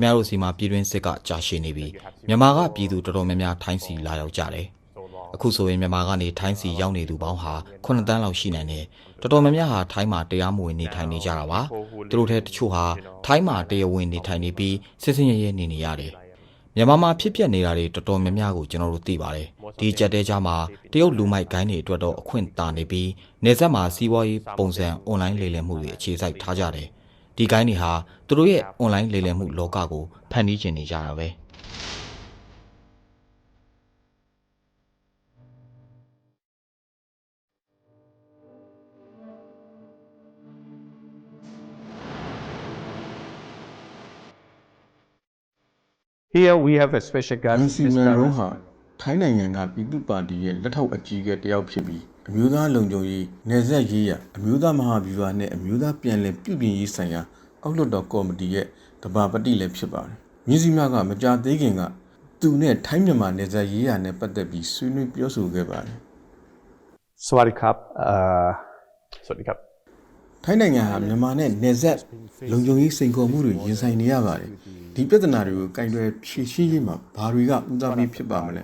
ခင်ဗျားတို့စီမှာပြည်တွင်းစစ်ကကြာရှည်နေပြီမြန်မာကပြည်သူတော်တော်များများထိုင်းစီလာရောက်ကြတယ်အခုဆိုရင်မြန်မာကနေထိုင်းစီရောက်နေသူပေါင်းဟာ9တန်းလောက်ရှိနိုင်တယ်တော်တော်များများဟာထိုင်းမှာတရားမဝင်နေထိုင်နေကြတာပါသူတို့ထဲတချို့ဟာထိုင်းမှာတရားဝင်နေထိုင်နေပြီးစစ်စင်ရဲရဲနေနေရတယ်မြန်မာမှာဖြစ်ပျက်နေတာတွေတော်တော်များများကိုကျွန်တော်တို့သိပါတယ်ဒီကြက်တဲကြားမှာတရုတ်လူမိုက်ကိုင်းတွေအတွက်တော့အခွင့်တာနေပြီးနေဆက်မှာစီးပွားရေးပုံစံအွန်လိုင်းလေလည်မှုတွေအခြေစိုက်ထားကြတယ် ဒီကိုင်းတွေဟာသူတို့ရဲ့အွန်လိုင်းလေလည်မှုလောကကိုဖန်တီးကျင်နေကြတာပဲ Here we have a special ဂန် guest. စီမန်ရုံးဟာထိုင်းနိုင်ငံကပြည်သူ့ပါတီရဲ့လက်ထောက်အကြီးအကဲတယောက်ဖြစ်ပြီးအမျိုးသားလုံခြုံရေးနယ်စပ်ရေးရာအမျိုးသားမဟာဗျူဟာနဲ့အမျိုးသားပြည်လည်ပြုပြင်ရေးဆိုင်ရာ အောက်လွှတ်တော်ကော်မတီရဲ့တဘာပတိလည်းဖြစ်ပါတယ်။မြင်းစီမကမကြာသေးခင်ကသူနဲ့ထိုင်းမြန်မာနယ်စပ်ရေးရာနဲ့ပတ်သက်ပြီးဆွေးနွေးပြောဆိုခဲ့ပါတယ် Sawadi Cup. Uh, Sawadi Cup. ။ထိုင်းနိုင်ငံဟာမြန်မာနဲ့နယ်စပ်လုံခြုံရေးစိန်ခေါ်မှုတွေရင်ဆိုင်နေရပါတယ်။ဒီပြဿနာတွေကိုကင်တွယ်ဖြေရှင်းရေးမှာဘာတွေကဦးစားပေးဖြစ်ပါမလဲ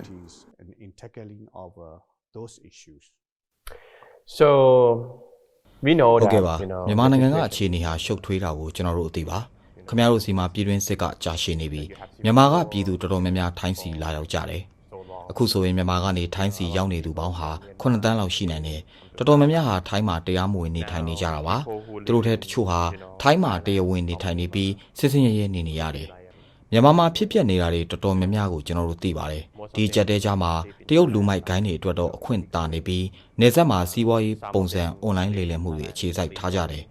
and in tackling of uh, those issues. So we know ဟုတ် that ကဲ့ပါ you know မြန်မာနိုင်ငံကအခြေအနေဟာရှုပ်ထွေးတာကိုကျွန်တော်တို့အသိပါခင်ဗျားတို့စီမှာပြည်တွင်းစစ်ကကြာရှည်နေပြီမြန်မာကပြည်သူတော်တော်များများထိုင်းစီလာရောက်ကြတယ်အခုဆိုရင်မြန်မာကနေထိုင်းစီရောက်နေသူပေါင်းဟာ9တန်းလောက်ရှိနိုင်တယ်တော်တော်များများဟာထိုင်းမှာတရားမဝင်နေထိုင်နေကြတာပါသူတို့ထဲတချို့ဟာထိုင်းမှာတရားဝင်နေထိုင်နေပြီးစစ်စင်ရဲရဲနေနေရတယ်မြန်မာမှာဖြစ်ပျက်နေတာတွေတော်တော်များများကိုကျွန်တော်တို့သိပါတယ်ဒီကြက်တဲကြားမှာတရုတ်လူမိုက်ကိုင်းတွေအတွက်တော့အခွင့်တာနေပြီး နေဆက်မှာစီးပွားရေးပုံစံအွန်လိုင်းလေလည်မှုတွေအခြေစိုက်ထားကြတယ်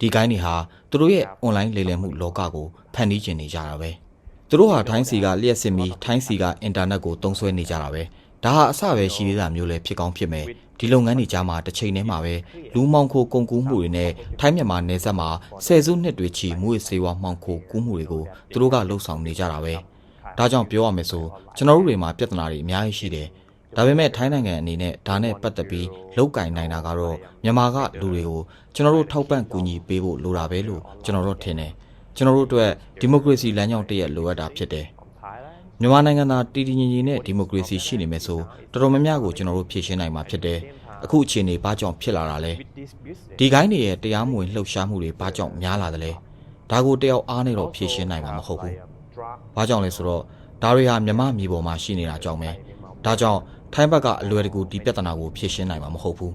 ဒီကိုင်းတွေဟာသူတို့ရဲ့အွန်လိုင်းလေလည်မှုလောကကိုဖန်တီးကျင်နေကြတာပဲသူတို့ဟာထိုင်းစီကလျှက်စစ်မီထိုင်းစီကအင်တာနက်ကိုတုံးဆွဲနေကြတာပဲဒါဟာအစပဲရှိသေးတာမျိုးလည်းဖြစ်ကောင်းဖြစ်မယ်ဒီလုပ်ငန်းတွေကြားမှာတစ်ချိန်တည်းမှာပဲလူမောင်ခိုကုန်ကူးမှုတွေနဲ့ထိုင်းမြန်မာနယ်စပ်မှာဆယ်စုနှစ်တွေချီမွေးစေဝါမှောင်ခိုကူးမှုတွေကိုသူတို့ကလှုပ်ဆောင်နေကြတာပဲဒါကြောင့်ပြောရမယ်ဆိုကျွန်တော်တို့တွေမှာပြဿနာတွေအများကြီးရှိတယ် ဒါပေမဲ့ထိုင်းနိုင်ငံအနေနဲ့ဒါနဲ့ပတ်သက်ပြီးလောက်ကင်နိုင်တာကတော့မြန်မာကလူတွေကိုကျွန်တော်တို့ထောက်ပံ့ကူညီပေးဖို့လိုတာပဲလို့ကျွန်တော်တို့ထင်တယ်ကျွန်တော်တို့အတွက်ဒီမိုကရေစီလမ်းကြောင်းတစ်ရက်လိုအပ်တာဖြစ်တယ်မြန်မာနိုင်ငံသားတည်တည်ငြိမ်ငြိမ်နဲ့ဒီမိုကရေစီရှိနေမယ်ဆိုတော်တော်များများကိုကျွန်တော်တို့ဖြည့်ရှင်းနိုင်မှာဖြစ်တယ်။အခုအခြေအနေဘာကြောင့်ဖြစ်လာတာလဲ။ဒီကိုင်းတွေရဲ့တရားမဝင်လှုပ်ရှားမှုတွေဘာကြောင့်များလာသလဲ။ဒါကိုတယောက်အားနဲ့တော့ဖြည့်ရှင်းနိုင်မှာမဟုတ်ဘူး။ဘာကြောင့်လဲဆိုတော့ဒါတွေဟာမြမမြေပေါ်မှာရှိနေတာကြောင့်ပဲ။ဒါကြောင့် ထိုင်းဘက်ကအလွယ်တကူဒီပြဿနာကိုဖြည့်ရှင်းနိုင်မှာမဟုတ်ဘူး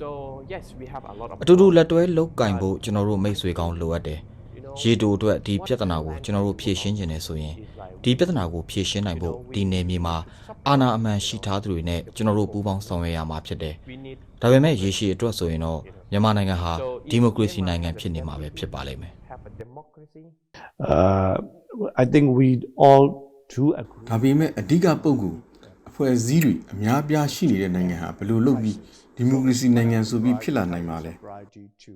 So yes, we have a lot of အတူတူလက်တွဲလုတ်ကင်ဖို့ကျွန်တော်တို့မိတ်ဆွေကောင်းလိုအပ်တယ်။ရေတူအတွက်ဒီပြဿနာကိုကျွန်တော်တို့ဖြည့်ရှင်းခြင်းနဲ့ဆိုရင်ဒီပြဿနာကိုဖြည့်ရှင်းနိုင်ဖို့ဒီနယ်မြေမှာအာဏာအမှန်ရှိထားသူတွေနဲ့ကျွန်တော်တို့ပူးပေါင်းဆောင်ရွက်ရမှာဖြစ်တယ် we need ။ဒါပေမဲ့ရေရှည်အတွက်ဆိုရင်တော့မြန်မာနိုင်ငံဟာဒီမိုကရေစီနိုင်ငံဖြစ်နေမှာပဲဖြစ်ပါလိမ့်မယ် have a democracy. Uh, I think we all do agree. ဒါပေမဲ့အဓိကပုံကူအ ဖွဲ့အစည်းတွေအများပြားရှိနေတဲ့နိုင်ငံဟာဘယ်လိုလုပ်ပြီးဒီမိုကရေစီနိုင်ငံဆိုပြီးဖြစ်လာနိုင်မှာလဲ Variety to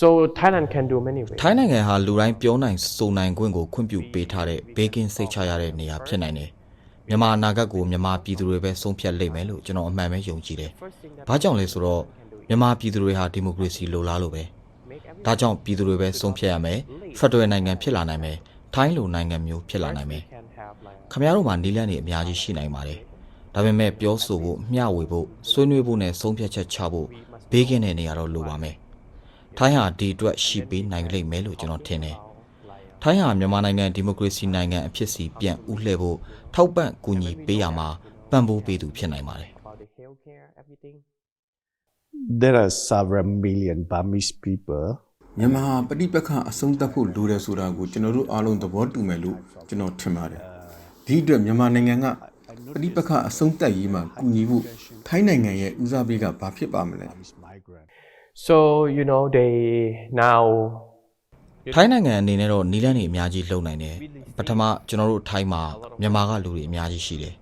So Thailand can do many ways. ထိုင်းနိုင်ငံဟာလူတိုင်းပြောနိုင်စုံနိုင်ခွင့်ကိုခွင့်ပြုပေးထားတဲ့ဘေးကင်းစိတ်ချရတဲ့နေရာဖြစ်နိုင်တယ်။မြန်မာအနာဂတ်ကိုမြန်မာပြည်သူတွေပဲဆုံးဖြတ်လိမ့်မယ်လို့ကျွန်တော်အမှန်ပဲယုံကြည်တယ် First thing that ။ဘာကြောင့်လဲဆိုတော့မြန်မာပြည်သူတွေဟာဒီမိုကရေစီလိုလားလို့ပဲ make every ဒါကြောင့်ပြည်သူတွေပဲဆုံးဖြတ်ရမယ်။ဖက်ဒရယ်နိုင်ငံဖြစ်လာနိုင်မယ်။ထိုင်းလိုနိုင်ငံမျိုးဖြစ်လာနိုင်မယ် can have like ခမရတို့မှာနီးလန်းနေအများကြီးရှိနိုင်ပါတယ်။ ဒါပေမဲ့ပြောဆိုဖို့မျှဝေဖို့ဆွေးနွေးဖို့နဲ့ဆုံးဖြတ်ချက်ချဖို့ဘေးကင်းတဲ့နေရာတော့လိုပါမယ်။ထိုင်းဟာဒီအတွက်ရှိပေးနိုင်လိမ့်မယ်လို့ကျွန်တော်ထင်တယ်။ထိုင်းဟာမြန်မာနိုင်ငံဒီမိုကရေစီနိုင်ငံအဖြစ်စီပြန်ဦးလှည့်ဖို့ထောက်ပံ့ကူညီပေးရမှာပံ့ပိုးပေးသူဖြစ်နိုင်ပါတယ် about the healthcare, everything. there are several million Burmese people မြန်မာဟာပဋိပက္ခအဆုံးသတ်ဖို့လိုတယ်ဆိုတာကိုကျွန်တော်တို့အားလုံးသဘောတူမယ်လို့ကျွန်တော်ထင်ပါတယ်ဒီအတွက်မြန်မာနိုင်ငံက ပဋိပက္ခအဆုံးသတ်ရေးမှာကူညီဖို့ထိုင်းနိုင်ငံရဲ့ဦးစားပေးကဘာဖြစ်ပါမလဲ is migrant. So you know they now ထိုင်းနိုင်ငံအနေနဲ့တော့နီးလန်းနေအများကြီးလုံနိုင်တယ်ပထမကျွန်တော်တို့ထိုင်းမှာမြန်မာကလူတွေအများကြီးရှိတယ်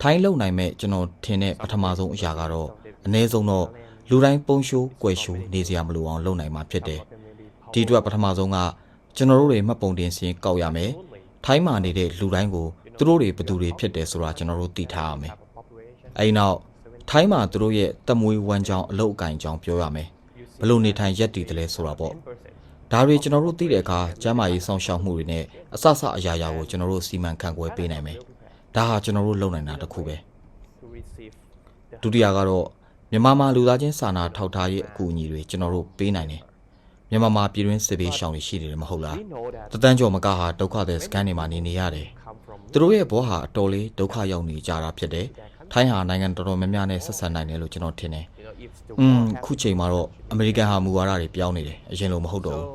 ထိုင်းလုံနိုင်မဲ့ကျွန်တော်ထင်တဲ့ပထမဆုံးအရာကတော့အ ਨੇ ဆုံးတော့လူတိုင်းပုံရှိုးကွယ်ရှိုးနေစရာမလိုအောင်လုပ်နိုင်မှာဖြစ်တယ်ဒီအတွက်ပထမဆုံးကကျွန်တော်တို့တွေမှတ်ပုံတင်စင်းကောက်ရမယ်ထိုင်းမှာနေတဲ့လူတိုင်းကို သူတို့တွေဘယ်သူတွေဖြစ်တယ်ဆိုတာကျွန်တော်တို့သိထားရမယ် population အဲဒီနောက်ထိုင်းမှာသူတို့ရဲ့တမွေးဝမ်းကြောင်းအလုတ်အကင်ကြောင်းပြောရမယ်ဘယ်လို့နေထိုင်ရက်တည်တယ်လဲဆိုတာပေါ့ဒါတွေကျွန်တော်တို့သိတဲ့အခါကျမ်းမာရေးစောင့်ရှောက်မှုတွေနဲ့အဆအဆအရာရာကိုကျွန်တော်တို့စီမံခန့်ခွဲပေးနိုင်မယ်ဒါဟာကျွန်တော်တို့လုပ်နိုင်တာတစ်ခုပဲ to receive the ဒုတိယကတော့မြန်မာမှာလူသားချင်းစာနာထောက်ထားရေးအကူအညီတွေကျွန်တော်တို့ပေးနိုင်တယ်မြန်မာမှာပြည်တွင်းစစ်ဘေးရှောင်တွေရှိနေတယ်မဟုတ်လား we know that တသန်းကျော်မကဟာဒုက္ခသည်စခန်းတွေမှာနေနေရတယ် come from သူတို့ရဲ့ဘောဟာအတော်လေးဒုက္ခရောက်နေကြတာဖြစ်တယ်ထိုင်းဟာနိုင်ငံတော်တော်များများနဲ့ဆက်ဆံနိုင်တယ်လို့ကျွန်တော်ထင်တယ် you know if the อืม war ခုချိန်မှာတော့အမေရိကန်ဟာမူဝါဒတွေပြောင်းနေတယ်အရင်လိုမဟုတ်တော့ဘူး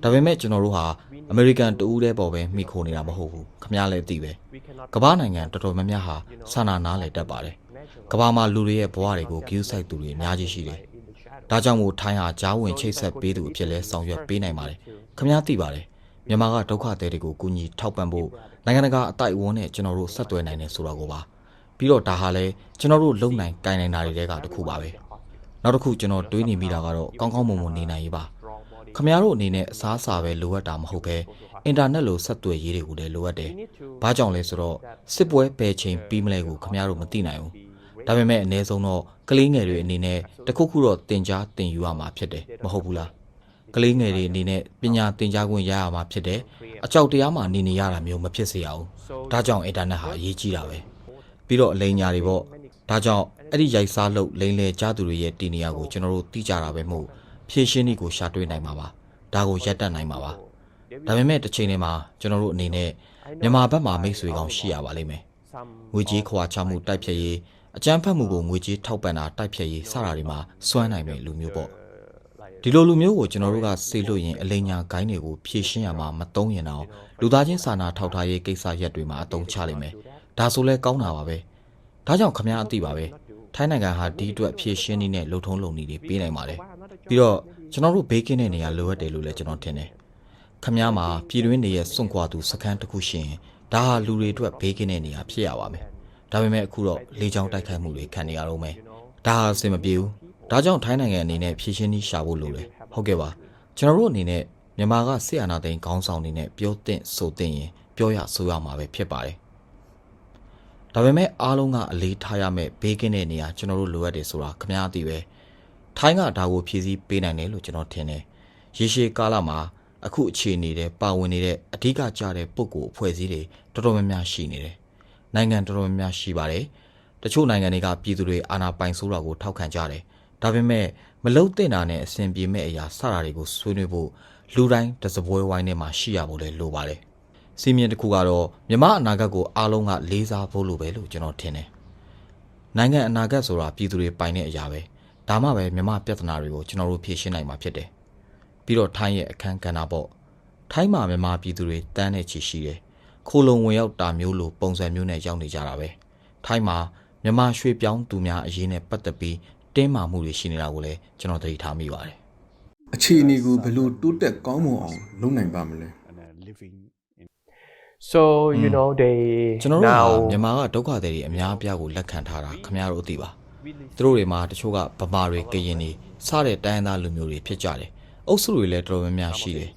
so ဒါပေမဲ့ကျွန်တော်တို့ဟာအမေရိကန်တူဦးတဲ့ပေါ်ပဲမိခိုနေတာမဟုတ်ဘူးခမရလည်းသိပဲ we cannot ကမ္ဘာနိုင်ငံတော်တော်များများဟာစာနာနားလည်တတ်ပါတယ် natural ကမ္ဘာမှာလူတွေရဲ့ဘဝတွေကိုဂရုစိုက်သူတွေအများကြီးရှိတယ် in the shadow ဒါကြောင့်မို့ထိုင်းဟာဂျားဝင်ချိတ်ဆက်ပေးသူအဖြစ်လဲဆောင်ရွက်ပေးနိုင်ပါတယ်ခမရသိပါတယ်မြန်မာကဒုက္ခသည်တွေကိုကူညီထောက်ပံ့ဖို့ နိုင်ငံတကာအတိုက်အဝန်းနဲ့ကျွန်တော်တို့ဆက်သွယ်နိုင်တယ်ဆိုတော့ကိုပါပြီးတော့ဒါဟာလဲကျွန်တော်တို့လုံနိုင်ကိုင်နိုင်တာတွေကတစ်ခုပါပဲနောက်တစ်ခုကျွန်တော်တွေးနေမိတာကတော့ကောင်းကောင်းမွန်မွန်နေနိုင်ရေးပါ strong body ခမရတို့အနေနဲ့အစားအစာပဲလိုအပ်တာမဟုတ်ပဲအင်တာနက်လိုဆက်သွယ်ရေးတွေကိုလည်းလိုအပ်တယ် we need to ။ဘာကြောင့်လဲဆိုတော့စစ်ပွဲပယ်ချိန်ပြီးမလဲကိုခမရတို့မသိနိုင်ဘူး။ဒါပေမဲ့အ ਨੇ ဆုံးတော့ကလေးငယ်တွေအနေနဲ့တခုခုတော့တင် जा တင်ယူရမှာဖြစ်တယ်မဟုတ်ဘူးလား။ ကလေးငယ်တွေအနေနဲ့ပညာတင် जा ခွင့်ရရမှာဖြစ်တယ်။အကြောက်တရားမှနေနေရတာမျိုးမဖြစ်စေရဘူး။ဒါကြောင့်အင်တာနက်ဟာအရေးကြီးတာပဲ။ပြီးတော့အလိမ်ညာတွေပေါ့။ဒါကြောင့်အဲ့ဒီရိုက်စားလို့လိမ်လေကြသူတွေရဲ့တီနေရာကိုကျွန်တော်တို့သိကြတာပဲမို့ဖြည့်ရှင်းနည်းကိုရှာတွေ့နိုင်မှာပါ။ဒါကိုရပ်တန့်နိုင်မှာပါ။ဒါပေမဲ့တစ်ချိန်တည်းမှာကျွန်တော်တို့အနေနဲ့မြန်မာဘက်မှာမိတ်ဆွေကောင်းရှိရပါလိမ့်မယ် some ငွေကြေးခွာချမှုတိုက်ဖြတ်ရေးအကြမ်းဖက်မှုကိုငွေကြေးထောက်ပံ့တာတိုက်ဖြတ်ရေးစတာတွေမှာစွမ်းနိုင်မယ့်လူမျိုးပေါ့ ဒီလိုလူမျိုးကိုကျွန်တော်တို့ကစေလို့ရင်အလိညာဂိုင်းတွေကိုဖြည့်ရှင်းရမှာမတုံးရင်တော့လူသားချင်းစာနာထောက်ထားရေးကိစ္စရက်တွေမှာအတုံးချလိမ့်မယ်ဒါဆိုလဲကောင်းတာပါပဲဒါကြောင့်ခမည်းအသိပါပဲထိုင်းနိုင်ငံဟာဒီအတွက်ဖြည့်ရှင်းနည်းနဲ့လုံထုံးလုံနည်းတွေပေးနိုင်ပါတယ်ပြီးတော့ကျွန်တော်တို့ဘေးကင်းတဲ့နေရာလိုအပ်တယ်လို့လည်းကျွန်တော်ထင်တယ်ခမည်းမှာပြည်တွင်းနေရဲ့စွန့်ခွာသူစခန်းတစ်ခုရှိရင်ဒါဟာလူတွေအတွက်ဘေးကင်းတဲ့နေရာဖြစ်ရပါမယ်ဒါပေမဲ့အခုတော့လေကြောင်းတိုက်ခိုက်မှုတွေခံနေရတော့မယ်ဒါဟာအဆင်မပြေဘူး ဒါကြောင့်ထိုင်းနိုင်ငံအနေနဲ့ဖြည့်ရှင်းနည်းရှာဖို့လိုတယ်ဟုတ်ကဲ့ပါကျွန်တော်တို့အနေနဲ့မြန်မာကစစ်အာဏာသိမ်းခေါင်းဆောင်နေနဲ့ပြောတဲ့ဆိုတဲ့ရင်ပြောရဆိုရမှာပဲဖြစ်ပါတယ်ဒါပေမဲ့အားလုံးကအလေးထားရမယ့်ဘေးကင်းတဲ့နေရာကျွန်တော်တို့လိုအပ်တယ်ဆိုတာခမည်းအသိပဲထိုင်းကဒါကိုဖြည့်ဆည်းပေးနိုင်တယ်လို့ကျွန်တော်ထင်တယ်ရေရှည်ကာလမှာအခုအခြေအနေတဲ့ပါဝင်နေတဲ့အဓိကကြတဲ့ပုံကိုအဖွဲ့အစည်းတွေတော်တော်များများရှိနေတယ်နိုင်ငံတော်တော်များများရှိပါတယ်တချို့နိုင်ငံတွေကပြည်သူတွေအာဏာပိုင်ဆိုးတာကိုထောက်ခံကြတယ် ဒါပေမဲ့မလုံတဲ့တာနဲ့အဆင်ပြေမဲ့အရာစတာတွေကိုဆွေးနွေးဖို့လူတိုင်းတစပွဲဝိုင်းထဲမှာရှိရဖို့လည်းလိုပါတယ်စီမင်းတစ်ခုကတော့မြမအနာဂတ်ကိုအားလုံးကလေးစားဖို့လိုပဲလို့ကျွန်တော်ထင်တယ်နိုင်ငံအနာဂတ်ဆိုတာပြည်သူတွေပိုင်တဲ့အရာပဲဒါမှပဲမြမပြဿနာတွေကိုကျွန်တော်တို့ဖြေရှင်းနိုင်မှာဖြစ်တယ်ပြီးတော့ထိုင်းရဲ့အခန်းကဏ္ဍပေါ့ထိုင်းမှာမြမပြည်သူတွေတန်းတဲ့ချီရှိတယ်ခိုးလုံဝင်ရောက်တာမျိုးလိုပုံစံမျိုးနဲ့ရောက်နေကြတာပဲထိုင်းမှာမြမရွှေပြောင်းသူများအရေးနဲ့ပတ်သက်ပြီး တင်းမာမှုတွေရှိနေတာကိုလည်းကျွန်တော်သတိထားမိပါတယ်အခြေအနေကိုဘယ်လိုတိုးတက်ကောင်းမွန်အောင်လုပ်နိုင်ပါမလဲ and uh, living in so you know they ကျွန်တော်တို့က now မြန်မာကဒုက္ခသည်တွေအများအပြားကိုလက်ခံထားတာခင်ဗျားတို့အသိပါ really သူတို့တွေမှာတချို့ကဗမာတွေကရင်တွေစတဲ့တိုင်းရင်းသားလူမျိုးတွေဖြစ်ကြတယ်အုပ်စုတွေလည်းတော်တော်များများရှိတယ်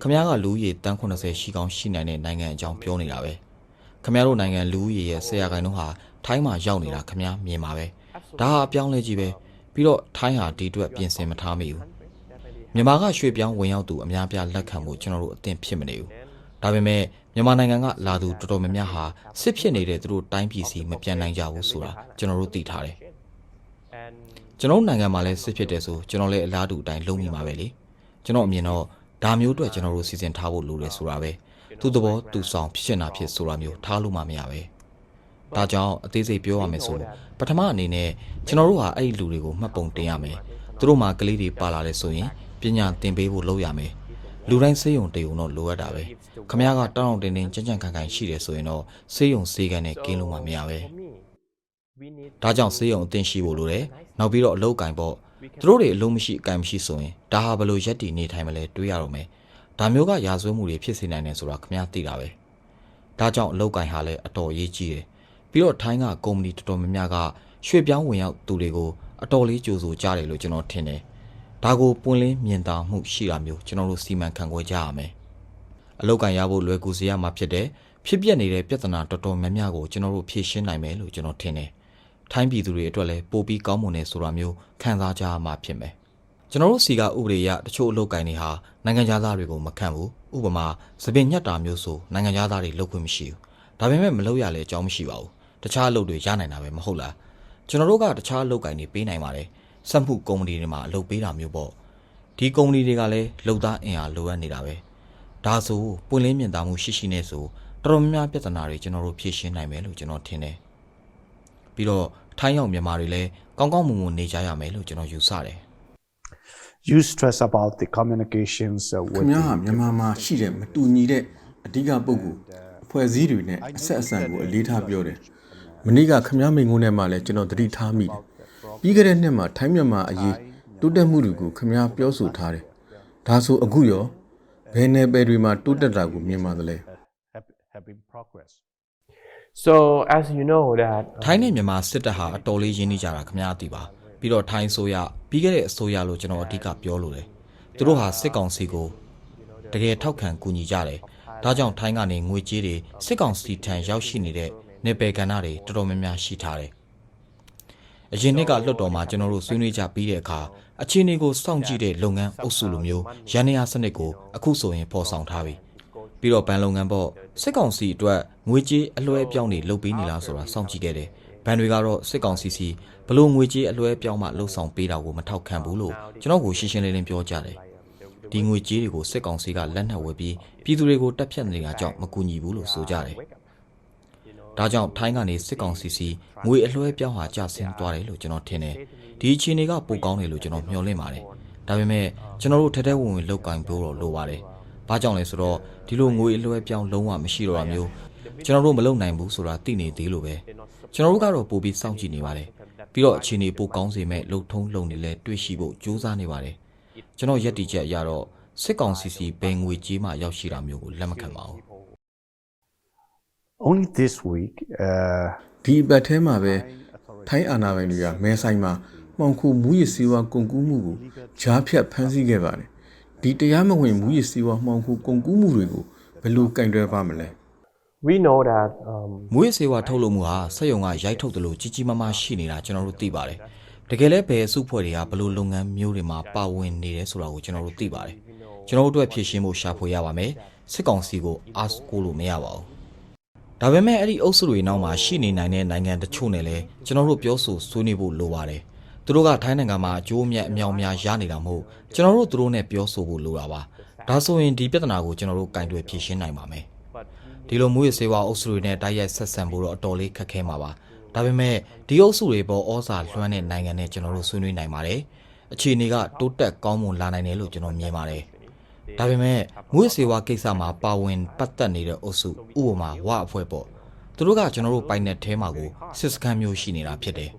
ခင်ဗျားကလူဦးရေတန်း80ရှိကောင်းရှိနိုင်တဲ့နိုင်ငံအကြောင်းပြောနေတာပဲခင်ဗျားတို့နိုင်ငံလူဦးရေရဲ့10ရာခိုင်နှုန်းဟာထိုင်းမှာရောက်နေတာခင်ဗျားမြင်ပါပဲဒါဟာအပြောင်းလဲကြီးပဲ ပြီးတော့ထိုင်းဟာဒီအတွက်ပြင်ဆင်မထားမိဘူးမြန်မာကရွှေ့ပြောင်းဝင်ရောက်သူအများပြားလက်ခံဖို့ကျွန်တော်တို့အသင့်ဖြစ်မနေဘူးဒါပေမဲ့မြန်မာနိုင်ငံကလာသူတော်တော်များများဟာစစ်ဖြစ်နေတဲ့သူတို့တိုင်းပြည်စီမပြန်နိုင်ကြဘူးဆိုတာကျွန်တော်တို့သိထားတယ် and ကျွန်တော်တို့နိုင်ငံမှာလည်းစစ်ဖြစ်တယ်ဆိုကျွန်တော်လည်းအလားတူအတိုင်းလုံးမိမှာပဲလေကျွန်တော်အမြင်တော့ဒါမျိုးအတွက်ကျွန်တော်တို့စီစဉ်ထားဖို့လိုတယ်ဆိုတာပဲသူသဘောသူဆောင်ဖြစ်ချင်တာဖြစ်ဆိုတာမျိုးထားလို့မှမရပဲ ဒါကြောင့်အသေးစိတ်ပြောရမယ်ဆိုပထမအနေနဲ့ကျွန်တော်တို့ဟာအဲ့ဒီလူတွေကိုမှတ်ပုံတင်ရမယ်သူတို့မှာကလေးတွေပါလာတယ်ဆိုရင်ပညာသင်ပေးဖို့လုပ်ရမယ်လူတိုင်းစေယုံတယုံတော့လိုအပ်တာပဲခမ ्या ကတောင်းတောင်းတင်းတင်းကြံ့ကြံ့ခိုင်ခိုင်ရှိတယ်ဆိုရင်တော့စေယုံစေကန်နဲ့ကင်းလို့မှမရပဲ for me we need ဒါကြောင့်စေယုံအသင့်ရှိဖို့လိုတယ်။နောက်ပြီးတော့အလုတ်ကင်ပေါ့။သူတို့တွေအလုံးမရှိအကင်မရှိဆိုရင်ဒါဟာဘယ်လိုရက်တည်နေထိုင်မလဲတွေးရတော့မယ်။ဒါမျိုးကရာဇဝတ်မှုတွေဖြစ်စေနိုင်တယ်ဆိုတာခင်ဗျားသိတာပဲ။ဒါကြောင့်အလုတ်ကင်ဟာလည်းအတော်အရေးကြီးတယ်။ ပြီးတော့ထိုင်းကကုမ္ပဏီတော်တော်များများကရွှေ့ပြောင်းဝင်ရောက်သူတွေကိုအတော်လေးကြိုဆိုကြတယ်လို့ကျွန်တော်ထင်တယ်။ဒါကိုပွင့်လင်းမြင်သာမှုရှိတာမျိုးကျွန်တော်တို့စီမံခန့်ခွဲကြရမယ်။အလုတ်ကင်ရဖို့လွယ်ကူစေရမှာဖြစ်တယ်။ဖြစ်ပျက်နေတဲ့ပြဿနာတော်တော်များများကိုကျွန်တော်တို့ဖြေရှင်းနိုင်မယ်လို့ကျွန်တော်ထင်တယ်။ထိုင်းပြည်သူတွေအတွက်လည်းပိုပြီးကောင်းမွန်တယ်ဆိုတာမျိုးခံစားကြရမှာဖြစ်မယ်။ကျွန်တော်တို့စီကဥပဒေအရတချို့အလုပ်ကိုင်တွေဟာနိုင်ငံသားတွေကိုမခံဘူးဥပမာသပင်ညက်တာမျိုးဆိုနိုင်ငံသားတွေလုပ်ခွင့်မရှိဘူးဒါပေမဲ့မလုပ်ရလဲအကြောင်းမရှိပါဘူး တခြားအလုပ်တွေရနိုင်တာပဲမဟုတ်လားကျွန်တော်တို့ကတခြားအလုပ်ကိုင်တွေပေးနိုင်ပါတယ်စက်မှုကုမ္ပဏီတွေမှာအလုပ်ပေးတာမျိုးပေါ့ဒီကုမ္ပဏီတွေကလည်းလုပ်သားအင်အားလိုအပ်နေတာပဲဒါဆိုပွင့်လင်းမြင်သာမှုရှိရှိနဲ့ဆိုတော်တော်များများပြဿနာတွေကျွန်တော်တို့ဖြေရှင်းနိုင်မယ်လို့ကျွန်တော်ထင်တယ်ပြီးတော့ထိုင်းရောက်မြန်မာတွေလည်းကောင်းကောင်းမွန်မွန်နေကြရမယ်လို့ကျွန်တော်ယူဆတယ် You stress about the communications uh, ခ with မည်းဟာ the မြန်မာမှာရှိတဲ့မတူညီတဲ့အဓိကပုဂ္ဂိုလ်အဖွဲ့အစည်းတွေနဲ့အဆက်အဆံကိုအလေးထားပြောတယ်။ မနေ့ကခမည်းမိန်ကုန်းထဲမှာလည်းကျွန်တော်သတိထားမိတယ်။ပြီးခဲ့တဲ့နှစ်မှာထိုင်းမြန်မာအရေးတိုးတက်မှုတွေကိုခမည်းပြောဆိုထားတယ်။ဒါဆိုအခုရောဘယ်နယ်ပယ်တွေမှာတိုးတက်တာကိုမြင်ပါသလဲ have, have been progress. So as you know that uh, ထိုင်းနဲ့မြန်မာစစ်တပ်ဟာအတော်လေးရင်းနှီးကြတာခင်ဗျားသိပါပြီးတော့ထိုင်းဆိုရပြီးခဲ့တဲ့အစိုးရလို့ကျွန်တော်အဓိကပြောလို့တယ်သူတို့ဟာစစ်ကောင်စီကိုတကယ်ထောက်ခံကူညီကြတယ်ဒါကြောင့်ထိုင်းကနေငွေကြေးတွေစစ်ကောင်စီထံရောက်ရှိနေတဲ့ နေပယ်ကဏ္ဍတွေတော်တော်များများရှိထားတယ်အရင်နှစ်ကလွတ်တော်မှာကျွန်တော်တို့ဆွေးနွေးကြပြီးတဲ့အခါအခြေအနေကိုစောင့်ကြည့်တဲ့လုပ်ငန်းအုပ်စုလိုမျိုးရန်နေရစနစ်ကိုအခုဆိုရင်ပေါ်ဆောင်ထားပြီပြီးတော့ဘဏ်လုပ်ငန်းပေါ့စစ်ကောင်စီအတွက်ငွေကြေးအလွှဲအပြောင်းတွေလုပ်ပေးနေလားဆိုတာစောင့်ကြည့်ခဲ့တယ်ဘဏ်တွေကတော့စစ်ကောင်စီစီဘလို့ငွေကြေးအလွှဲအပြောင်းမှလှုပ်ဆောင်ပေးတာကိုမထောက်ခံဘူးလို့ကျွန်တော်ကိုရှင်းရှင်းလင်းလင်းပြောကြတယ်ဒီငွေကြေးတွေကိုစစ်ကောင်စီကလက်နက်ဝယ်ပြီးပြည်သူတွေကိုတပ်ဖြတ်နေတာကြောင့်မကူညီဘူးလို့ဆိုကြတယ် ဒါကြောင့်ထိုင်းကနေစစ်ကောင်စီစီငွေအလွှဲပြောင်းဟာကျဆင်းသွားတယ်လို့ကျွန်တော်ထင်တယ်ဒီအခြေအနေကပိုကောင်းတယ်လို့ကျွန်တော်မျှော်လင့်ပါတယ်ဒါပေမဲ့ကျွန်တော်တို့ထဲထဲဝင်ဝင်လောက်ကင်ပြောတော့လိုပါတယ်ဘာကြောင့်လဲဆိုတော့ဒီလိုငွေအလွှဲပြောင်းလုံးဝမရှိတော့တာမျိုးကျွန်တော်တို့မလုပ်နိုင်ဘူးဆိုတာသိနေသေးလို့ပဲကျွန်တော်တို့ကတော့ပို့ပြီးစောင့်ကြည့်နေပါတယ်ပြီးတော့အခြေအနေပိုကောင်းစေမဲ့လှုပ်ထုံးလုံနေလဲတွေ့ရှိဖို့ကြိုးစားနေပါတယ်ကျွန်တော်ရက်တီချက်အရတော့စစ်ကောင်စီစီဘယ်ငွေကြေးမှရောက်ရှိတာမျိုးကိုလက်မခံပါဘူး Only this week, uh, ဒီအပတ်ထဲမှာပဲထိုင်းအာဏာပိုင်တွေကမဲဆိုင်မှာမှောင်ခိုမူရစ်စီဝါကုန်ကူးမှုကိုဂျားဖြတ်ဖမ်းဆီးခဲ့ပါတယ်ဒီတရားမဝင်မူရစ်စီဝါမှောင်ခိုကုန်ကူးမှုတွေကိုဘယ်လိုကင်တွယ်ပါမလဲ we know that um, မွေးစေဝါထုတ်လုပ်မှုဟာစက်ယုံကရိုက်ထုတ်တယ်လို့ကြီးကြီးမားမားရှိနေတာကျွန်တော်တို့သိပါတယ်တကယ်လဲဘယ်အစုဖွဲ့တွေကဘယ်လိုလုပ်ငန်းမျိုးတွေမှာပါဝင်နေတယ်ဆိုတာကိုကျွန်တော်တို့သိပါတယ်ကျွန်တော်တို့အတွက်ဖြည့်ရှင်းဖို့ရှာဖွေရပါမယ်စစ်ကောင်စီကိုအားကိုးလို့မရပါဘူး ဒါပေမဲ့အဲ့ဒီအုပ်စုတွေနောက်မှာရှိနေနိုင်တဲ့နိုင်ငံတချို့နဲ့လည်းကျွန်တော်တို့ပြောဆိုဆွေးနွေးဖို့လိုပါတယ်သူတို့ကထိုင်းနိုင်ငံမှာအကျိုးအမြတ်အမြောက်အများရနေတာမဟုတ်ကျွန်တော်တို့သူတို့နဲ့ပြောဆိုဖို့လိုတာပါဒါဆိုရင်ဒီပြဿနာကိုကျွန်တော်တို့ကင်တွယ်ဖြေရှင်းနိုင်ပါမယ်ဒီလိုမျိုးရစေဝါအုပ်စုတွေနဲ့တိုက်ရိုက်ဆက်ဆံဖို့တော့အတော်လေးခက်ခဲမှာပါဒါပေမဲ့ဒီအုပ်စုတွေပေါ်ဩဇာလွှမ်းတဲ့နိုင်ငံနဲ့ကျွန်တော်တို့ဆွေးနွေးနိုင်ပါတယ်အခြေအနေကတိုးတက်ကောင်းမွန်လာနိုင်တယ်လို့ကျွန်တော်မြင်ပါတယ် ဒါပေမဲ့မွေးစေဝါကိစ္စမှာပါဝင်ပတ်သက်နေတဲ့အုပ်စုဥပမာဝအဖွဲ့ပေါ့သူတို့ကကျွန်တော်တို့ပိုင်တဲ့ထဲမှာကိုစစ်စခန်းမျိုးရှိနေတာဖြစ်တယ်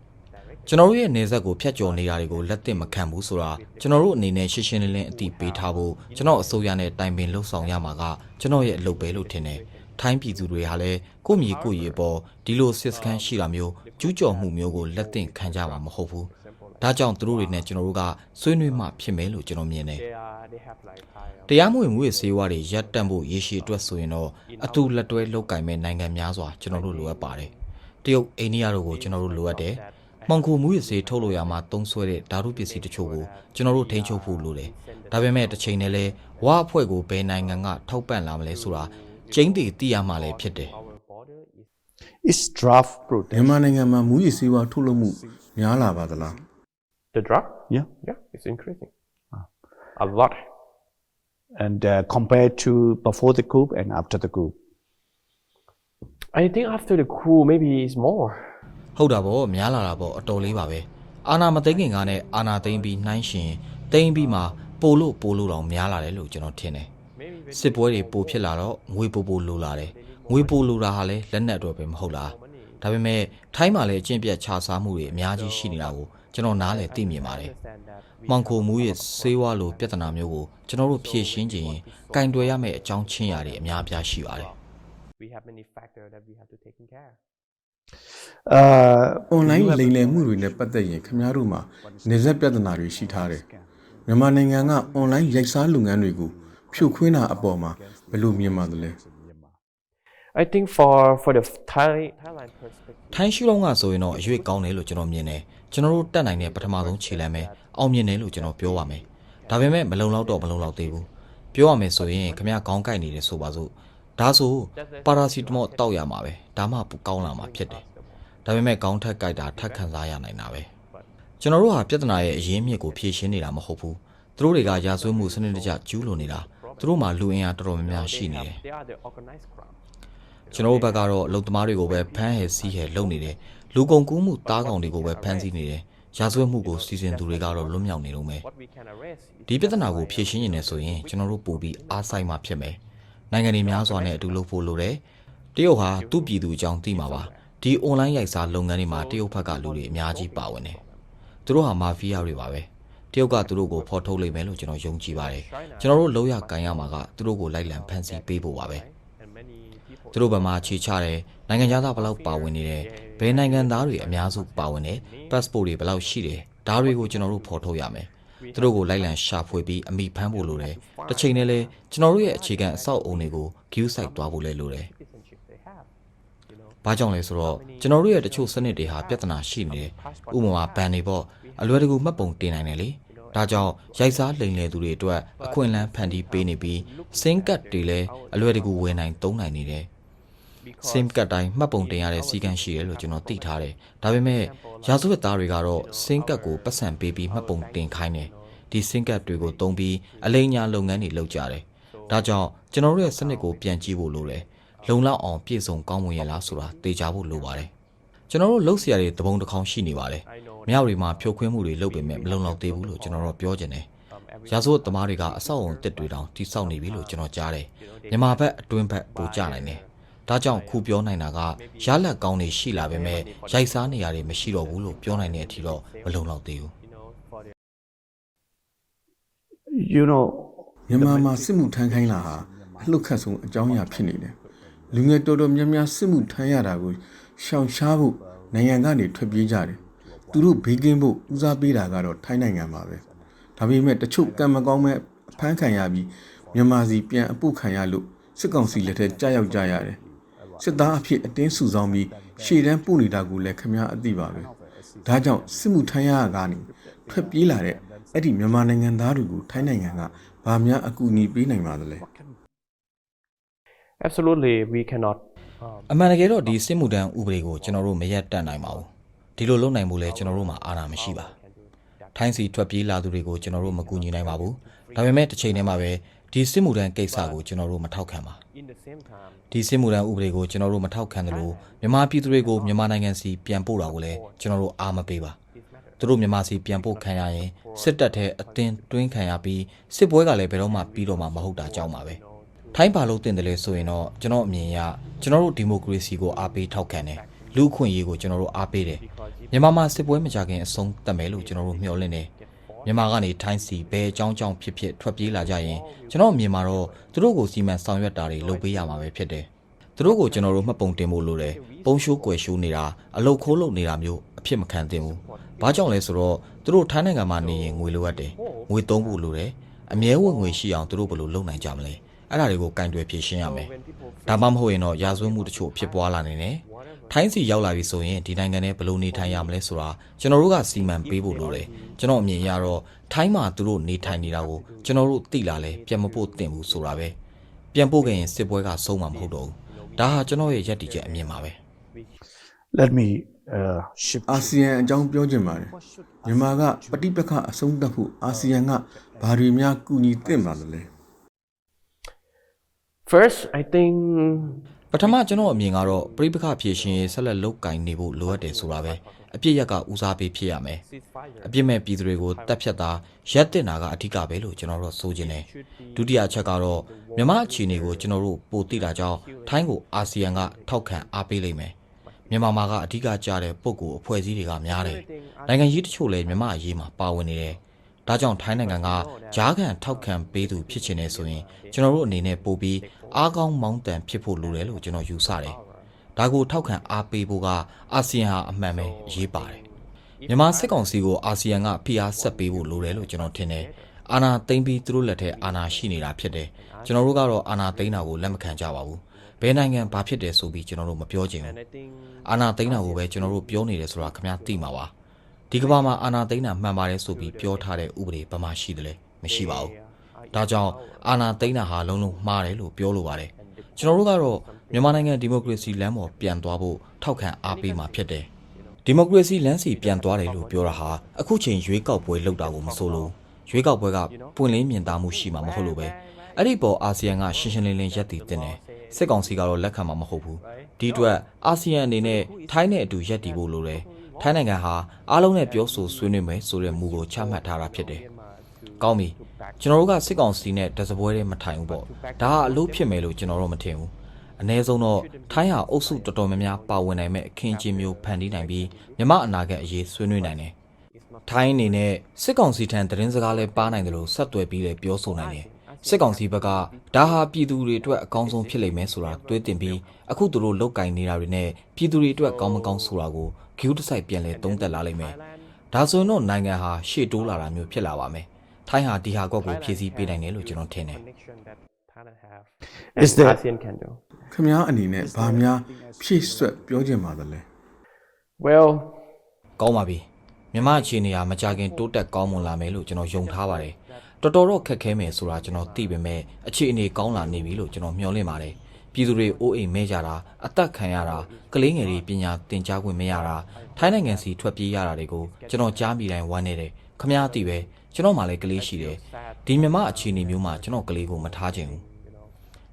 ကျွန်တော်တို့ရဲ့နေဆက်ကိုဖျက်ကျော်နေတာတွေကိုလက်သင့်မခံဘူးဆိုတာကျွန်တော်တို့အနေနဲ့ရှင်းရှင်းလင်းလင်းအသိပေးထားဖို့ကျွန်တော်အစိုးရနဲ့တိုင်ပင်လှုပ်ဆောင်ရမှာကကျွန်တော်ရဲ့အလုပ်ပဲလို့ထင်တယ်ထိုင်းပြည်သူတွေဟာလည်းကိုယ့်မြေကိုယ့်ရေပေါ်ဒီလိုစစ်စခန်းရှိတာမျိုးကျူးကျော်မှုမျိုးကိုလက်သင့်ခံကြမှာမဟုတ်ဘူး ဒါကြောင့်သူတို့တွေနဲ့ကျွန်တော်တို့ကဆွေးနွေးမှဖြစ်မယ်လို့ကျွန်တော်မြင်တယ် they are they have like high တရားမဝင်မှုရေးစေဝါတွေရပ်တန့်ဖို့ရေရှည်အတွက်ဆိုရင်တော့အတူလက်တွဲလုပ်ကင်မဲ့နိုင်ငံများစွာကျွန်တော်တို့လိုအပ်ပါတယ်။တရုတ်အိန္ဒိယတို့ကိုကျွန်တော်တို့လိုအပ်တယ်။မှောင်ခိုမှုရေးစေထုတ်လို့ရမှာတုံးဆွဲတဲ့ဓာတုပစ္စည်းတချို့ကိုကျွန်တော်တို့ထိန်းချုပ်ဖို့လိုတယ်။ဒါပေမဲ့တစ်ချိန်တည်းလဲဝါအဖွဲ့ကိုဘယ်နိုင်ငံကထောက်ပံ့လာမလဲဆိုတာကျင်းတည်သိရမှလည်းဖြစ်တယ် our border is it's draft protest. မြန်မာနိုင်ငံမှာမူရစ်စီဝါထုတ်လုပ်မှုများလာပါသလား the drug Yeah. yeah it's increasing a lot And uh, compared to before the coup and after the coup. I think after the coup maybe it's more ဟုတ်တာပေါ့များလာတာပေါ့အတော်လေးပါပဲအာနာမသိငင်ကနဲ့အာနာသိမ့်ပြီးနှိုင်းရှင်သိမ့်ပြီးမှပိုလို့ပိုလို့တောင်များလာတယ်လို့ကျွန်တော်ထင်တယ် maybe when စစ်ပွဲတွေပိုဖြစ်လာတော့ငွေပိုပိုလိုလာတယ်ငွေပိုလိုတာဟာလည်းလက်နက်တော့ပဲမဟုတ်လားဒါပေမဲ့ထိုင်းမှာလည်းအကျင့်ပြတ်ခြားစားမှုတွေအများကြီးရှိနေတာကို ကျွန်တော်နားလည်သိမြင်ပါတယ် understand that we မှောင်ခိုမှုရဲ့ဆေးဝါးလိုပြဿနာမျိုးကိုကျွန်တော်တို့ဖြေရှင်းခြင်းရင်ကင်တွယ်ရမယ့်အကြောင်းချင်းရာတွေအများအပြားရှိပါတယ် we have many factors that we have to take in care Uh, အွန်လိုင်းလိမ်လည်မှုတွေနဲ့ပတ်သက်ရင်ခင်ဗျားတို့မှာနေဆက်ပြဿနာတွေရှိထားတယ်မြန်မာနိုင်ငံကအွန်လိုင်းရိုက်စားလုပ်ငန်းတွေကိုဖြိုခွင်းတာအပေါ်မှာဘယ်လိုမြင်ပါသလဲ I think for for the Thai Thailand perspective ထိုင်းရှုထောင့်ကဆိုရင်တော့အရွေးကောင်းတယ်လို့ကျွန်တော်မြင်တယ် ကျွန်တော်တို့တက်နိုင်တဲ့ပထမဆုံးခြေလှမ်းပဲအောင်မြင်တယ်လို့ကျွန်တော်ပြောပါမယ်ဒါပေမဲ့မလုံလောက်တော့မလုံလောက်သေးဘူးပြောရမယ်ဆိုရင်ခင်ဗျားခေါင်းကိုက်နေတယ်ဆိုပါစို့ဒါဆိုပါရာစီတမော့တောက်ရမှာပဲဒါမှပူကောင်းလာမှာဖြစ်တယ်ဒါပေမဲ့ခေါင်းထက်ကိုက်တာထက်ခံစားရနိုင်တာပဲကျွန်တော်တို့ဟာပြဿနာရဲ့အရင်းမြစ်ကိုဖြေရှင်းနေတာမဟုတ်ဘူးသူတို့တွေကရာဇဝတ်မှုစနစ်တကျကျူးလွန်နေတာသူတို့မှလူအင်အားတော်တော်များများရှိနေတယ် They are the organized crime. ကျွန်တော်တို့ဘက်ကတော့အလုံသမားတွေကိုပဲဖမ်းဟဲစီးဟဲလုပ်နေတယ်လူကုန်ကူးမှုတားကောင်တွေကိုပဲဖမ်းဆီးနေတယ်ရာဇဝတ်မှုကိုစီစဉ်သူတွေကတော့လွတ်မြောက်နေတော့မယ် What we can arrest is ဒီပြဿနာကိုဖြေရှင်းရင်လည်းဆိုရင်ကျွန်တော်တို့ပို့ပြီးအားဆိုင်မှဖြစ်မယ်နိုင်ငံတွေများစွာနဲ့အတူလုပ်ဖို့လိုတယ်တရုတ်ဟာသူ့ပြည်သူအကြောင်းသိမှာပါဒီ online ရိုက်စားလုပ်ငန်းတွေမှာတရုတ်ဘက်ကလူတွေအများကြီးပါဝင်တယ်သူတို့ဟာမာဖီးယားတွေပါပဲတရုတ်ကသူတို့ကိုဖော်ထုတ်လိမ့်မယ်လို့ကျွန်တော်ယုံကြည်ပါတယ်ကျွန်တော်တို့လောက်ရကန်ရမှာကသူတို့ကိုလိုက်လံဖမ်းဆီးပေးဖို့ပါပဲ and many people သူတို့ဘက်မှာခြေချတယ်နိုင်ငံခြားသားဘယ်လောက်ပါဝင်နေတယ်ဘယ်နိုင်ငံသားတွေအများစုပါဝင်တယ် passport တွေဘယ်လောက်ရှိတယ်ဒါတွေကိုကျွန်တော်တို့ဖော်ထုတ်ရမယ်သူတို့ကိုလိုက်လံရှာဖွေပြီးအမိဖမ်းဖို့လိုတယ်တစ်ချိန်နဲ့လဲကျွန်တော်တို့ရဲ့အခြေခံအဆောက်အအုံတွေကို view site သွားဖို့လဲလိုတယ် citizenship they have. You know, ဘာကြောင့်လဲဆိုတော့ကျွန်တော်တို့ရဲ့တချို့စနစ်တွေဟာပြဿနာရှိနေတယ်ဥပမာဘန်တွေပေါ့အလွယ်တကူမှတ်ပုံတင်နိုင်တယ်လေဒါကြောင့်ရိုက်စားလိမ်လည်သူတွေအတွက်အခွင့်အလမ်းဖန်တီးပေးနေပြီးစင်ကတ်တွေလည်းအလွယ်တကူဝယ်နိုင်သုံးနိုင်နေတယ် because SIM ကတ်တိုင်းမှတ်ပုံတင်ရတဲ့စည်းကမ်းရှိတယ်လို့ကျွန်တော်သိထားတယ်။ဒါပေမဲ့ရာဇဝတ်သားတွေကတော့ SIM ကတ်ကိုပတ်စံပေးပြီးမှတ်ပုံတင်ခိုင်းတယ်။ဒီ SIM ကတ်တွေကိုသုံးပြီးအလိမ်ညာလုပ်ငန်းတွေလုပ်ကြတယ်။ဒါကြောင့်ကျွန်တော်တို့ရဲ့စနစ်ကိုပြန်ကြည့်ဖို့လိုတယ်။လုံလောက်အောင်ပြည့်စုံကောင်းမွန်ရလားဆိုတာသိကြဖို့လိုပါတယ်။ကျွန်တော်တို့လှုပ်ရှားရတဲ့သဘုံတစ်ခေါင်းရှိနေပါတယ်။မြောက်တွေမှာဖြိုခွင်းမှုတွေလုပ်ပေမဲ့မလုံလောက်သေးဘူးလို့ကျွန်တော်တို့ပြောချင်တယ်။ရာဇဝတ်သမားတွေကအဆောက်အုံတစ်တွေတောင်တိစောက်နေပြီလို့ကျွန်တော်ကြားတယ်။မြန်မာဘက်အတွင်းဘက်ပိုကျနိုင်တယ်။ ဒါကြောင့်ခုပြောနိုင်တာကရလက်ကောင်းတွေရှိလာပေမဲ့ရိုက်စားနေရတွေမရှိတော့ဘူးလို့ပြောနိုင်တဲ့အထိတော့မလုံလောက်သေးဘူး you know, for the You know, မြန်မာမှာစစ်မှုထမ်းခိုင်းလာဟာအလှုပ်ခတ်ဆုံးအကြောင်းအရာဖြစ်နေတယ်လူငယ်တော်တော်များများစစ်မှုထမ်းရတာကိုရှောင်ရှားဖို့နိုင်ငံကနေထွက်ပြေးကြတယ်သူတို့ဘေးကင်းဖို့ဦးစားပေးတာကတော့ထိုင်းနိုင်ငံပါပဲဒါပေမဲ့တချို့ကံမကောင်းမဲ့အဖမ်းခံရပြီးမြန်မာစီပြန်အပုတ်ခံရလို့စစ်ကောင်စီလက်ထက်ကြားရောက်ကြရတယ် စစ်သားအဖြစ်အတင်းစုဆောင်ပြီးရှေ့တန်းပို့နေတာကိုလည်းခမားအသိပါပဲဒါကြောင့်စစ်မှုထမ်းရတာကနေထွက်ပြေးလာတဲ့အဲ့ဒီမြန်မာနိုင်ငံသားတွေကိုထိုင်းနိုင်ငံကဗာများအကူအညီပေးနိုင်ပါသလဲ absolutely we cannot um, အမှန်တကယ်တော့ဒီစစ်မှုထမ်းဥပဒေကိုကျွန်တော်တို့မရက်တတ်နိုင်ပါဘူးဒီလိုလုပ်နိုင်ဖို့လဲကျွန်တော်တို့မှာအာဏာမရှိပါထိုင်းစီထွက်ပြေးလာသူတွေကိုကျွန်တော်တို့မကူညီနိုင်ပါဘူးဒါပေမဲ့တစ်ချိန်တည်းမှာပဲ ဒီစစ်မှုထမ်းကိစ္စကိုကျွန်တော်တို့မထောက်ခံပါ in the same time ဒီစစ်မှုထမ်းဥပဒေကိုကျွန်တော်တို့မထောက်ခံသလိုမြန်မာပြည်သူတွေကိုမြန်မာနိုင်ငံစီပြန်ပို့တာကိုလည်းကျွန်တော်တို့အားမပေးပါသူတို့မြန်မာစီပြန်ပို့ခံရရင်စစ်တပ်ထဲအတင်းတွင်းခံရပြီးစစ်ပွဲကလည်းဘယ်တော့မှပြီးတော့မှမဟုတ်တာကြောက်ပါပဲထိုင်းပါလို့တင်တယ်လေဆိုရင်တော့ကျွန်တော်အမြင်အရကျွန်တော်တို့ဒီမိုကရေစီကိုအားပေးထောက်ခံတယ်လူအခွင့်အရေးကိုကျွန်တော်တို့အားပေးတယ်မြန်မာမှာစစ်ပွဲမကြခင်အဆုံးသတ်မယ်လို့ကျွန်တော်တို့မျှော်လင့်တယ် မြန်မာကနေထိုင်းစီဘယ်အကြောင်းကြောင့်ဖြစ်ဖြစ်ထွက်ပြေးလာကြရင်ကျွန်တော်အမြင်မှာတော့သူတို့ကိုစီမံဆောင်ရွက်တာတွေလုပ်ပေးရမှာပဲဖြစ်တယ်သူတို့ကိုကျွန်တော်တို့မှတ်ပုံတင်ဖို့လိုတယ်ပုံရှိုးကွယ်ရှိုးနေတာအလုတ်ခိုးလုပ်နေတာမျိုးအဖြစ်မခံသင့်ဘူးဘာကြောင့်လဲဆိုတော့သူတို့ထိုင်းနိုင်ငံမှာနေရင်ငွေလိုအပ်တယ်ငွေသုံးဖို့လိုတယ်အမြဲဝင်ငွေရှိအောင်သူတို့ဘယ်လိုလုပ်နိုင်ကြမလဲအဲ့ဒါတွေကိုကင်တွယ်ဖြေရှင်းရမယ် when people ဒါမှမဟုတ်ရင်တော့ရာဇဝတ်မှုတချို့ဖြစ်ပွားလာနေတယ်။ ထိုင်းစီရောက်လာပြီဆိုရင်ဒီနိုင်ငံထဲဘယ်လိုနေထိုင်ရမလဲဆိုတာကျွန်တော်တို့ကစီမံပေးဖို့လိုတယ်။ကျွန်တော်အမြင်အရတော့ထိုင်းမှာသူတို့နေထိုင်နေတာကိုကျွန်တော်တို့သိလာလဲပြန်မပို့တင်ဘူးဆိုတာပဲ။ပြန်ပို့ခဲ့ရင်စစ်ပွဲကဆုံးမှာမဟုတ်တော့ဘူး။ဒါဟာကျွန်တော်ရဲ့ယက်တီချက်အမြင်ပါပဲ။ let me uh, shift. အာဆီယံအကြောင်းပြောချင်ပါတယ်မြန်မာကပဋိပက္ခအဆုံးသတ်ဖို့အာဆီယံကဘာတွေများကူညီသင့်ပါသလဲ first I think ပထမကျွန်တော်အမြင်ကတော့ပြိပခဖြည့်ရှင်ရေးဆက်လက်လုတ်ကင်နေဖို့လိုအပ်တယ်ဆိုတာပဲအပြစ်ရက်ကဦးစားပေးဖြစ်ရမယ် ceasefire အပြစ်မဲ့ပြည်သူတွေကိုတပ်ဖြတ်တာရက်တင်တာကအဓိကပဲလို့ကျွန်တော်တို့ဆိုချင်တယ်ဒုတိယအချက်ကတော့မြန်မာအခြေအနေကိုကျွန်တော်တို့ပိုသိတာကြောင့်ထိုင်းကိုအာဆီယံကထောက်ခံအားပေးလိမ့်မယ်မြန်မာမှာကအဓိကကြားတဲ့ပုံကိုအဖွဲ့အစည်းတွေကများတယ်နိုင်ငံကြီးတချို့လည်းမြန်မာအရေးမှာပါဝင်နေတယ် ဒါကြောင့်ထိုင်းနိုင်ငံကဂျားကန်ထောက်ခံပေးသူဖြစ်ချင်နေဆိုရင်ကျွန်တော်တို့အနေနဲ့ပို့ပြီးအားကောင်းမောင်းတန်ဖြစ်ဖို့လိုတယ်လို့ကျွန်တော်ယူဆတယ်ဒါကိုထောက်ခံအားပေးဖို့ကအာဆီယံဟာအမှန်ပဲအရေးပါတယ်မြန်မာစစ်ကောင်စီကိုအာဆီယံကဖိအားဆက်ပေးဖို့လိုတယ်လို့ကျွန်တော်ထင်တယ်။အာဏာသိမ်းပြီးသူတို့လက်ထဲအာဏာရှိနေတာဖြစ်တယ်။ကျွန်တော်တို့ကတော့အာဏာသိမ်းတာကိုလက်မခံကြပါဘူး။ဘယ်နိုင်ငံဘာဖြစ်တယ်ဆိုပြီးကျွန်တော်တို့မပြောချင်ဘူး and I think ။အာဏာသိမ်းတာကိုပဲကျွန်တော်တို့ပြောနေတယ်ဆိုတာခင်ဗျားသိမှာပါ။ ဒီကမ္ဘာမှာအာဏာသိမ်းတာမှန်ပါတယ်ဆိုပြီးပြောထားတဲ့ဥပဒေဘာမှရှိတယ်လဲမရှိပါဘူးဒါကြောင့်အာဏာသိမ်းတာဟာလုံးလုံးမှားတယ်လို့ပြောလိုပါတယ်ကျွန်တော်တို့ကတော့မြန်မာနိုင်ငံဒီမိုကရေစီလမ်းပေါ်ပြန်သွားဖို့ထောက်ခံအားပေးမှာဖြစ်တယ်ဒီမိုကရေစီလမ်းစီပြန်သွားတယ်လို့ပြောတာဟာအခုချိန်ရွေးကောက်ပွဲလုပ်တာကိုမဆိုလို့ရွေးကောက်ပွဲကပွင့်လင်းမြင်သာမှုရှိမှာမဟုတ်လို့ပဲအဲ့ဒီပေါ်အာဆီယံကရှင်းရှင်းလင်းလင်းရက်တည်တင်တယ်စစ်ကောင်စီကတော့လက်ခံမှာမဟုတ်ဘူးဒီအတွက်အာဆီယံအနေနဲ့ထိုင်းနဲ့အတူရက်တည်ဖို့လိုတယ် ထိုင်းနိုင်ငံဟာအားလုံးနဲ့ပြောဆိုဆွေးနွေးမယ်ဆိုတဲ့မူကိုချမှတ်ထားတာဖြစ်တယ်ကောင်းပြီကျွန်တော်တို့ကစစ်ကောင်စီနဲ့တစပွဲတည်းမထိုင်ဘူးပေါ့ဒါကအလို့ဖြစ်မယ်လို့ကျွန်တော်တို့မထင်ဘူးအ ਨੇ ဆုံးတော့ထိုင်းဟာအုပ်စုတော်တော်များများပါဝင်နိုင်မဲ့အခင်းအကျင်းမျိုးဖန်တီးနိုင်ပြီးမြမအနာဂတ်အရေးဆွေးနွေးနိုင်တယ်ထိုင်းအနေနဲ့စစ်ကောင်စီထံသတင်းစကားလဲပါနိုင်တယ်လို့ဆက်သွယ်ပြီးလဲပြောဆိုနိုင်တယ်စစ်ကောင်စီဘက်ကဒါဟာပြည်သူတွေအတွက်အကောင်းဆုံးဖြစ်လိမ့်မယ်ဆိုတာတွေးတင်ပြီးအခုသူတို့လောက်ကင်နေတာတွေနဲ့ပြည်သူတွေအတွက်ကောင်းမကောင်းဆိုတာကို ဂယူးတစ်စိုက်ပြန်လဲသုံးသပ်လာလိမ့်မယ်ဒါဆိုရင်တော့နိုင်ငံဟာရှေ့တိုးလာတာမျိုးဖြစ်လာပါမယ်ထိုင်းဟာဒီဟာကောက်ကိုဖြည့်ဆည်းပေးနိုင်တယ်လို့ကျွန်တော်ထင်တယ် connection that Thailand have Is there- ASEAN can do ခင်ဗျားအနေနဲ့ဘာများဖြည့်ဆွက်ပြောချင်ပါသလဲ well ကောင်းပါပြီမြမအခြေအနေဟာမကြခင်တိုးတက်ကောင်းမွန်လာမယ်လို့ကျွန်တော်ယုံထားပါတယ်တော်တော်တော့ခက်ခဲမယ်ဆိုတာကျွန်တော်သိပေမဲ့အခြေအနေကောင်းလာနေပြီလို့ကျွန်တော်မျှော်လင့်ပါတယ် ပြည်သူတွေအိုးအိမ်မဲကြတာအသက်ခံရတာကလေးငယ်တွေပညာသင်ကြားခွင့်မရတာထိုင်းနိုင်ငံစီထွက်ပြေးရတာတွေကိုကျွန်တော်ကြားမိတိုင်းဝမ်းနေတယ်ခမ ्या သိပဲကျွန်တော်မှလည်းကလေးရှိတယ်ဒီမြမအခြေအနေမျိုးမှာကျွန်တော်ကလေးကိုမထားချင်ဘူး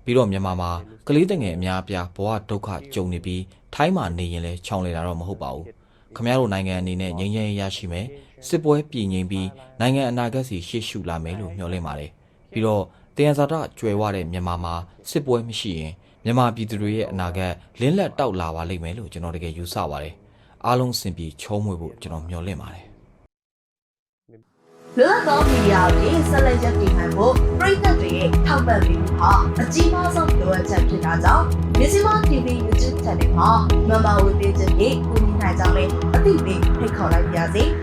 ပြီးတော့မြန်မာမှာကလေးတငယ်အများအပြားဘဝဒုက္ခကြုံနေပြီးထိုင်းမှာနေရင်လည်းချောင်လေတာတော့မဟုတ်ပါဘူးခမရတို့နိုင်ငံအနေနဲ့ငြိမ်းချမ်းရေးရရှိမယ်စစ်ပွဲပြည်ငြိမ်ပြီးနိုင်ငံအနာဂတ်စီရှေ့ရှုလာမယ်လို့မျှော်လင့်ပါတယ်ပြီးတော့တရားစာတကြွယ်ဝတဲ့မြန်မာမှာစစ်ပွဲမရှိရင် မြန်မာပြည်သူတွေရဲ့အနာဂတ်လင်းလက်တောက်လာပါလိမ့်မယ်လို့ကျွန်တော်တကယ်ယူဆပါတယ်အားလုံးစင်ပြီးချုံးမွေဖို့ကျွန်တော်မျှော်လင့်ပါတယ်လွတ်လပ်သောမီဒီယာတွေဆက်လက်ရပ်တည်နိုင်ဖို့ပြည်သက်တွေရဲ့ထောက်ပံ့ပေးမှုဟာအကြီးမားဆုံးလိုအပ်ချက်ဖြစ်တာကြောင့်မြစီမ TV YouTube Channel မှာမမဝေပေးချက်တွေကူညီနိုင်ကြမယ်အသိပေးဖိတ်ခေါ်လိုက်ပါရစေ။